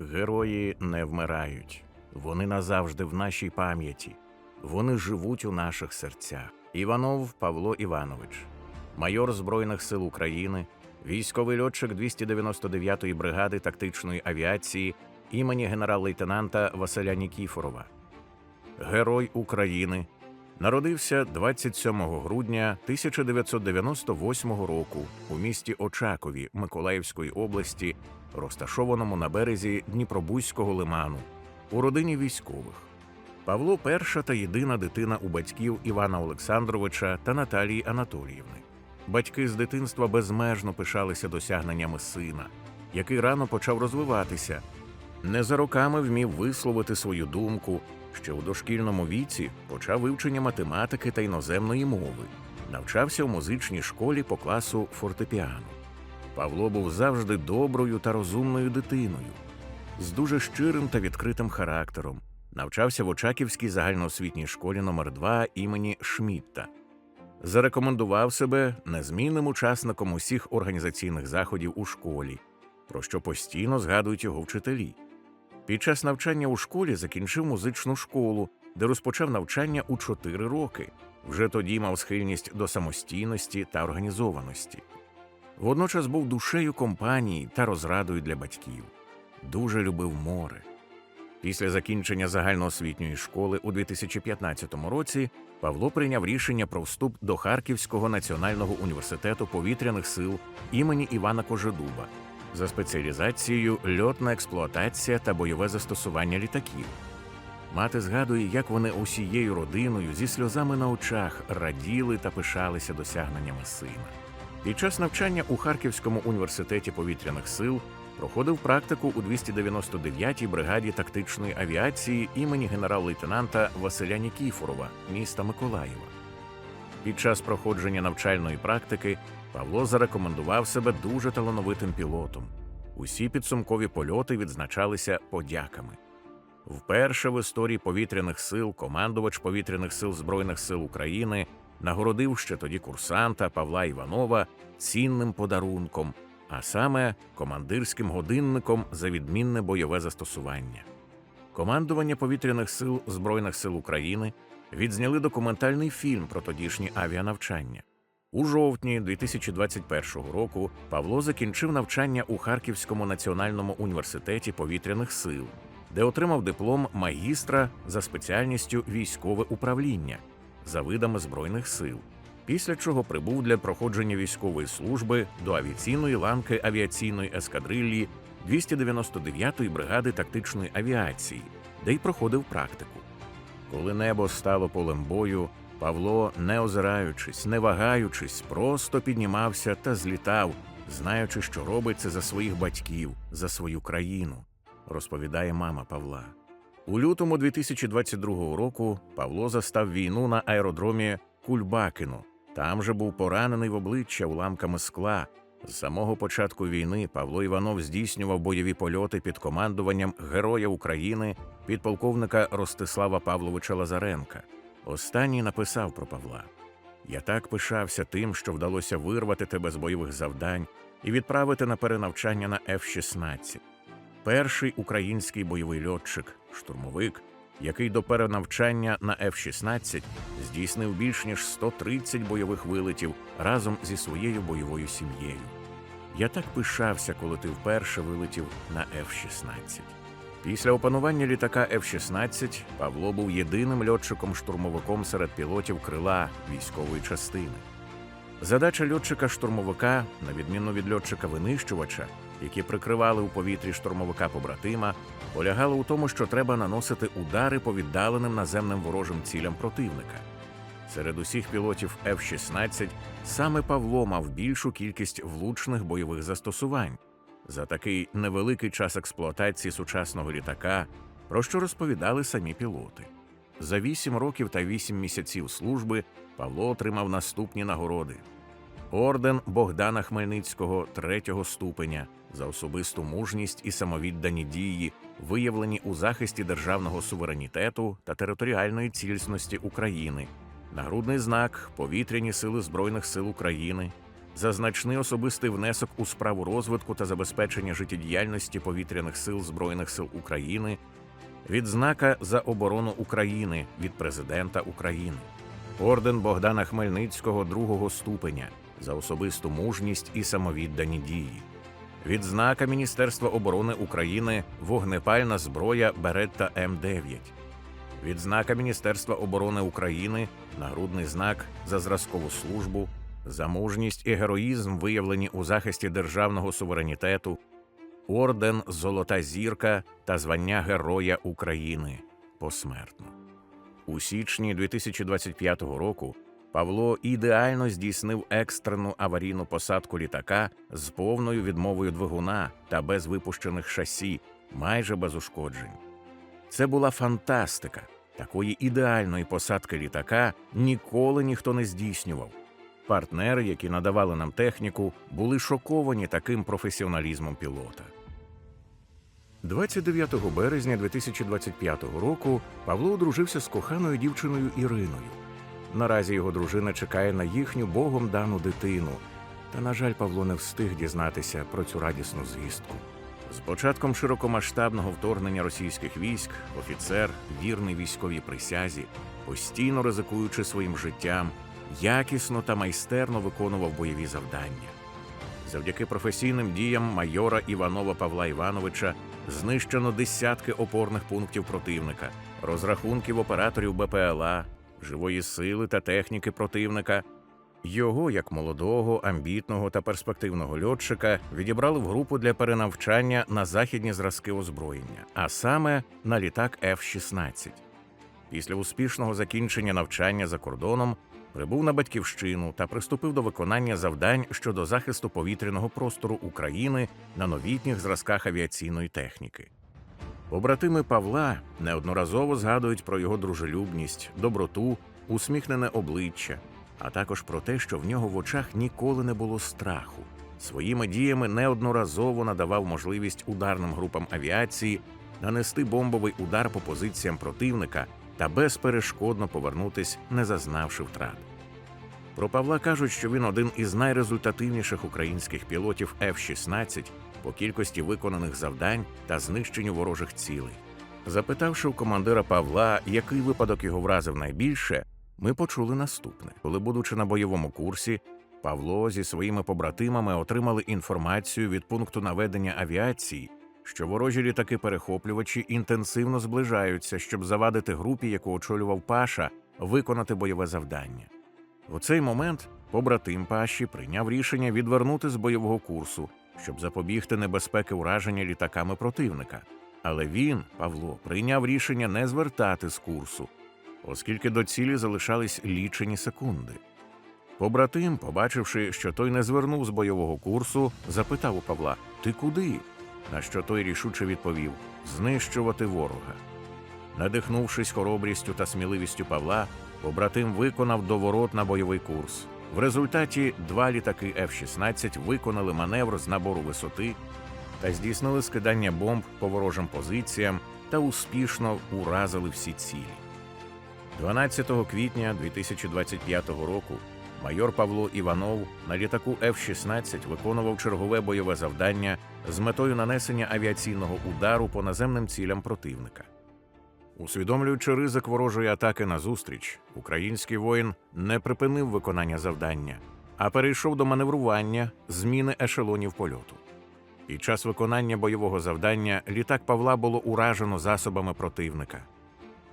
Герої не вмирають. Вони назавжди в нашій пам'яті. Вони живуть у наших серцях. Іванов Павло Іванович, майор Збройних сил України, військовий льотчик 299-ї бригади тактичної авіації імені генерал-лейтенанта Василя Нікіфорова. Герой України. Народився 27 грудня 1998 року у місті Очакові Миколаївської області, розташованому на березі Дніпробузького лиману, у родині військових. Павло перша та єдина дитина у батьків Івана Олександровича та Наталії Анатоліївни. Батьки з дитинства безмежно пишалися досягненнями сина, який рано почав розвиватися. Не за роками вмів висловити свою думку. Ще у дошкільному віці почав вивчення математики та іноземної мови, навчався у музичній школі по класу фортепіано. Павло був завжди доброю та розумною дитиною, з дуже щирим та відкритим характером. Навчався в Очаківській загальноосвітній школі номер 2 імені Шмітта. Зарекомендував себе незмінним учасником усіх організаційних заходів у школі, про що постійно згадують його вчителі. Під час навчання у школі закінчив музичну школу, де розпочав навчання у 4 роки. Вже тоді мав схильність до самостійності та організованості. Водночас був душею компанії та розрадою для батьків. Дуже любив море. Після закінчення загальноосвітньої школи у 2015 році Павло прийняв рішення про вступ до Харківського національного університету повітряних сил імені Івана Кожедуба за спеціалізацією льотна експлуатація та бойове застосування літаків. Мати згадує, як вони усією родиною зі сльозами на очах раділи та пишалися досягненнями сина. Під час навчання у Харківському університеті повітряних сил проходив практику у 299-й бригаді тактичної авіації імені генерал-лейтенанта Василя Нікіфорова, міста Миколаєва. Під час проходження навчальної практики Павло зарекомендував себе дуже талановитим пілотом. Усі підсумкові польоти відзначалися подяками. Вперше в історії повітряних сил командувач повітряних сил Збройних сил України нагородив ще тоді курсанта Павла Іванова цінним подарунком, а саме командирським годинником за відмінне бойове застосування. Командування повітряних сил Збройних сил України відзняли документальний фільм про тодішні авіанавчання. У жовтні 2021 року Павло закінчив навчання у Харківському національному університеті повітряних сил, де отримав диплом магістра за спеціальністю військове управління за видами збройних сил. Після чого прибув для проходження військової служби до авіаційної ланки авіаційної ескадрильї 299-ї бригади тактичної авіації, де й проходив практику. Коли небо стало полем бою, Павло, не озираючись, не вагаючись, просто піднімався та злітав, знаючи, що робить це за своїх батьків, за свою країну, розповідає мама Павла. У лютому 2022 року Павло застав війну на аеродромі Кульбакино. Там же був поранений в обличчя уламками скла. З самого початку війни Павло Іванов здійснював бойові польоти під командуванням Героя України підполковника Ростислава Павловича Лазаренка. Останній написав про Павла: Я так пишався тим, що вдалося вирвати тебе з бойових завдань і відправити на перенавчання на F-16. Перший український бойовий льотчик, штурмовик, який до перенавчання на F-16 здійснив більш ніж 130 бойових вилетів разом зі своєю бойовою сім'єю. Я так пишався, коли ти вперше вилетів на F-16. Після опанування літака F-16 Павло був єдиним льотчиком-штурмовиком серед пілотів крила військової частини. Задача льотчика-штурмовика, на відміну від льотчика-винищувача, які прикривали у повітрі штурмовика побратима, полягала у тому, що треба наносити удари по віддаленим наземним ворожим цілям противника. Серед усіх пілотів F-16 саме Павло мав більшу кількість влучних бойових застосувань за такий невеликий час експлуатації сучасного літака, про що розповідали самі пілоти. За 8 років та 8 місяців служби Павло отримав наступні нагороди: орден Богдана Хмельницького третього ступеня за особисту мужність і самовіддані дії, виявлені у захисті державного суверенітету та територіальної цілісності України, нагрудний знак Повітряні сили Збройних сил України. За значний особистий внесок у справу розвитку та забезпечення життєдіяльності повітряних сил Збройних сил України, відзнака за оборону України від президента України, орден Богдана Хмельницького другого ступеня. За особисту мужність і самовіддані дії. Відзнака Міністерства оборони України вогнепальна зброя Беретта М9. Відзнака Міністерства оборони України нагрудний знак за зразкову службу, за мужність і героїзм, виявлені у захисті державного суверенітету, орден Золота зірка та звання Героя України посмертно. У січні 2025 року Павло ідеально здійснив екстрену аварійну посадку літака з повною відмовою двигуна та без випущених шасі, майже без ушкоджень. Це була фантастика. Такої ідеальної посадки літака ніколи ніхто не здійснював. Партнери, які надавали нам техніку, були шоковані таким професіоналізмом пілота. 29 березня 2025 року Павло одружився з коханою дівчиною Іриною. Наразі його дружина чекає на їхню богом дану дитину. Та, на жаль, Павло не встиг дізнатися про цю радісну звістку. З початком широкомасштабного вторгнення російських військ офіцер, вірний військовій присязі, постійно ризикуючи своїм життям, якісно та майстерно виконував бойові завдання. Завдяки професійним діям майора Іванова Павла Івановича знищено десятки опорних пунктів противника, розрахунків операторів БПЛА, живої сили та техніки противника. Його, як молодого, амбітного та перспективного льотчика, відібрали в групу для перенавчання на західні зразки озброєння, а саме на літак F-16. Після успішного закінчення навчання за кордоном прибув на батьківщину та приступив до виконання завдань щодо захисту повітряного простору України на новітніх зразках авіаційної техніки. Побратими Павла неодноразово згадують про його дружелюбність, доброту, усміхнене обличчя, а також про те, що в нього в очах ніколи не було страху. Своїми діями неодноразово надавав можливість ударним групам авіації нанести бомбовий удар по позиціям противника та безперешкодно повернутись, не зазнавши втрат. Про Павла кажуть, що він один із найрезультативніших українських пілотів F-16 по кількості виконаних завдань та знищенню ворожих цілей. Запитавши у командира Павла, який випадок його вразив найбільше, ми почули наступне: коли, будучи на бойовому курсі, Павло зі своїми побратимами отримали інформацію від пункту наведення авіації, що ворожі літаки-перехоплювачі інтенсивно зближаються, щоб завадити групі, яку очолював Паша, виконати бойове завдання. У цей момент побратим Паші прийняв рішення відвернути з бойового курсу, щоб запобігти небезпеки ураження літаками противника. Але він, Павло, прийняв рішення не звертати з курсу, оскільки до цілі залишались лічені секунди. Побратим, побачивши, що той не звернув з бойового курсу, запитав у Павла: Ти куди? На що той рішуче відповів: знищувати ворога. Надихнувшись хоробрістю та сміливістю Павла, побратим виконав доворот на бойовий курс. В результаті два літаки F-16 виконали маневр з набору висоти та здійснили скидання бомб по ворожим позиціям та успішно уразили всі цілі. 12 квітня 2025 року майор Павло Іванов на літаку F-16 виконував чергове бойове завдання з метою нанесення авіаційного удару по наземним цілям противника. Усвідомлюючи ризик ворожої атаки на зустріч, український воїн не припинив виконання завдання, а перейшов до маневрування зміни ешелонів польоту. Під час виконання бойового завдання літак Павла було уражено засобами противника.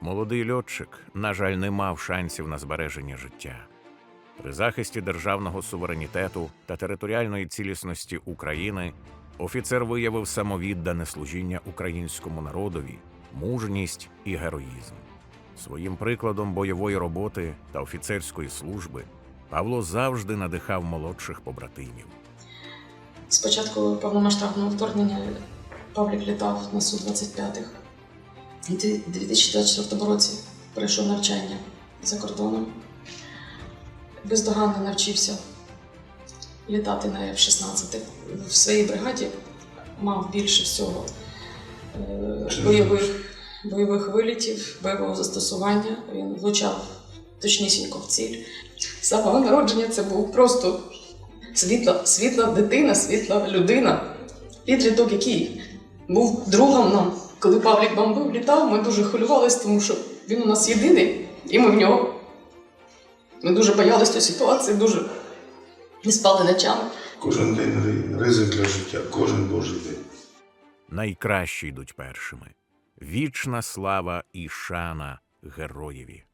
Молодий льотчик, на жаль, не мав шансів на збереження життя. При захисті державного суверенітету та територіальної цілісності України офіцер виявив самовіддане служіння українському народові, мужність і героїзм. Своїм прикладом бойової роботи та офіцерської служби Павло завжди надихав молодших побратимів. Спочатку повномасштабного вторгнення Павлік літав на Су-25. У 2024 році пройшов навчання за кордоном. Бездоганно навчився літати на F-16. В своїй бригаді мав більше всього бойових, бойових вилітів, бойового застосування. Він влучав точнісінько в ціль. З самого народження це був просто світла, світла дитина, світла людина, підліток, який був другом нам. Коли Павлік бомбив, літав, ми дуже хвилювалися, тому що він у нас єдиний, і ми в нього. Ми дуже боялися цієї ситуації, дуже не спали ночами. Кожен день ризик для життя, кожен божий день. Найкращі йдуть першими. Вічна слава і шана героєві.